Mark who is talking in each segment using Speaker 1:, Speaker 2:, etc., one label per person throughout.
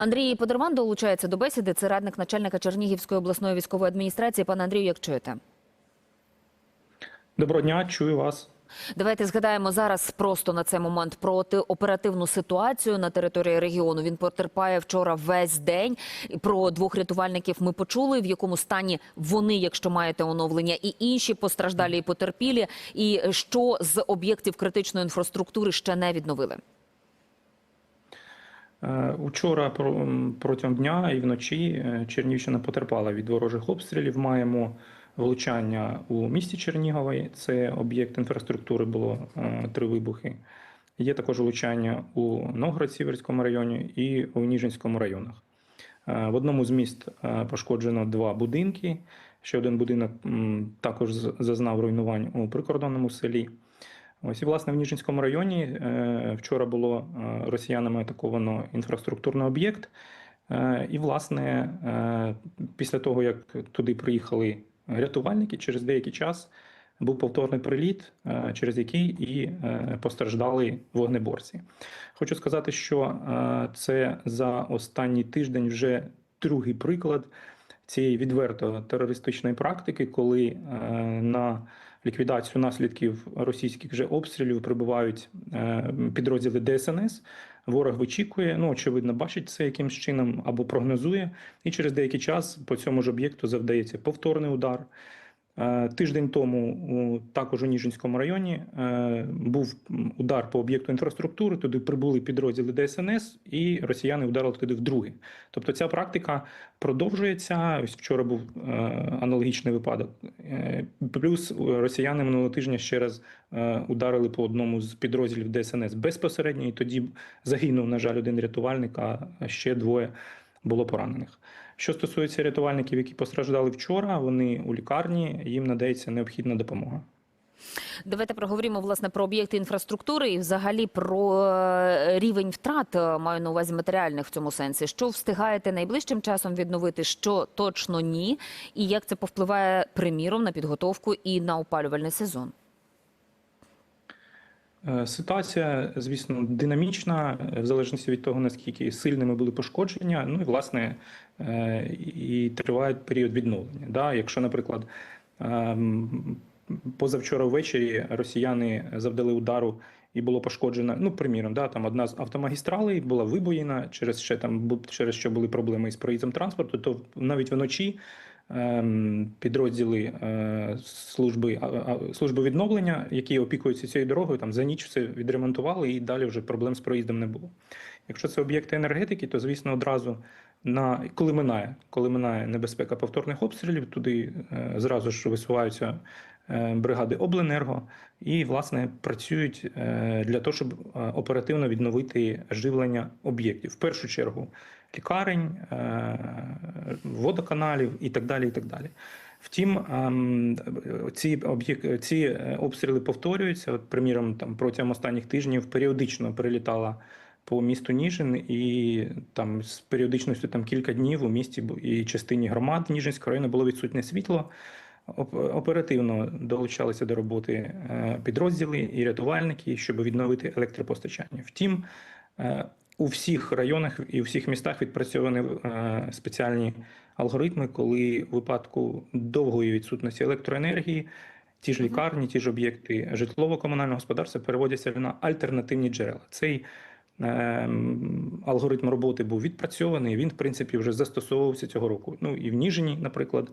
Speaker 1: Андрій Подорван долучається до бесіди. Це радник начальника Чернігівської обласної військової адміністрації. Пане Андрію, як чуєте?
Speaker 2: Доброго дня, чую вас.
Speaker 1: Давайте згадаємо зараз просто на цей момент про оперативну ситуацію на території регіону. Він потерпає вчора весь день. Про двох рятувальників ми почули, в якому стані вони, якщо маєте оновлення, і інші постраждалі і потерпілі. І що з об'єктів критичної інфраструктури ще не відновили.
Speaker 2: Е, Учора про- протягом дня і вночі е, Чернігівщина потерпала від ворожих обстрілів. Маємо влучання у місті Чернігові. Це об'єкт інфраструктури, було е, три вибухи. Є також влучання у Новгород-Сіверському районі і у Ніжинському районах. В одному з міст пошкоджено два будинки. Ще один будинок також зазнав руйнувань у прикордонному селі. Ось і власне в Ніжинському районі е, вчора було е, росіянами атаковано інфраструктурний об'єкт. Е, І, власне, після того, як туди приїхали рятувальники, через деякий час був повторний приліт, через який і постраждали вогнеборці. Хочу сказати, що це за останній тиждень вже другий приклад цієї відверто терористичної практики, коли на ліквідацію наслідків російських же обстрілів прибувають е, підрозділи ДСНС. Ворог вичікує, ну очевидно, бачить це якимсь чином або прогнозує, і через деякий час по цьому ж об'єкту завдається повторний удар. Е, Тиждень тому також у Ніжинському районі е, був удар по об'єкту інфраструктури. Туди прибули підрозділи ДСНС, і росіяни вдарили туди вдруге. Тобто ця практика продовжується. Ось вчора був е, аналогічний випадок. Плюс росіяни минулого тижня ще раз ударили по одному з підрозділів ДСНС безпосередньо, і тоді загинув, на жаль, один рятувальник, а ще двоє було поранених. Що стосується рятувальників, які постраждали вчора, вони у лікарні, їм надається необхідна допомога.
Speaker 1: Давайте проговоримо власне про об'єкти інфраструктури і взагалі про е, рівень втрат е, маю на увазі матеріальних в цьому сенсі. Що встигаєте найближчим часом відновити, що точно ні, і як це повпливає приміром на підготовку і на опалювальний сезон?
Speaker 2: Е, Ситуація, звісно, динамічна, е, в залежності від того, наскільки сильними були пошкодження. Ну і власне е, і триває період відновлення. Да? Якщо, наприклад, ем, позавчора ввечері росіяни завдали удару і було пошкоджено, ну, приміром, да, там одна з автомагістралей була вибоїна, через ще там через що були проблеми із проїздом транспорту, то навіть вночі підрозділи е, служби, служби відновлення, які опікуються цією дорогою, там за ніч все відремонтували і далі вже проблем з проїздом не було. Якщо це об'єкти енергетики, то звісно одразу на коли минає, коли минає небезпека повторних обстрілів, туди е, зразу ж висуваються е, бригади обленерго і власне працюють для того, щоб оперативно відновити живлення об'єктів. В першу чергу лікарень, водоканалів і так далі. І так далі. Втім, ем, ці ці е, обстріли повторюються. От, приміром, там протягом останніх тижнів періодично прилітала по місту Ніжин, і там з періодичністю там кілька днів у місті і частині громад Ніжинського району було відсутнє світло. Оперативно долучалися до роботи е, підрозділи і рятувальники, щоб відновити електропостачання. Втім, е, у всіх районах і у всіх містах відпрацьовані е, спеціальні алгоритми, коли у випадку довгої відсутності електроенергії ті ж лікарні, ті ж об'єкти житлово-комунального господарства переводяться на альтернативні джерела. Цей алгоритм роботи був відпрацьований. Він, в принципі, вже застосовувався цього року. Ну і в Ніжині, наприклад,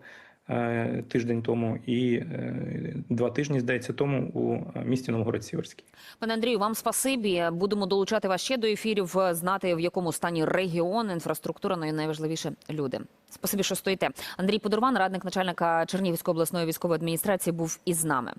Speaker 2: е, тиждень тому, і е, два тижні, здається, тому у місті Новгород-Сіверський.
Speaker 1: Пане Андрію, вам спасибі. Будемо долучати вас ще до ефірів, е, знати в якому стані регіон, інфраструктура, ну і найважливіше люди. Спасибі, що стоїте. Андрій Подорван, радник начальника Чернігівської обласної військової адміністрації, був із нами.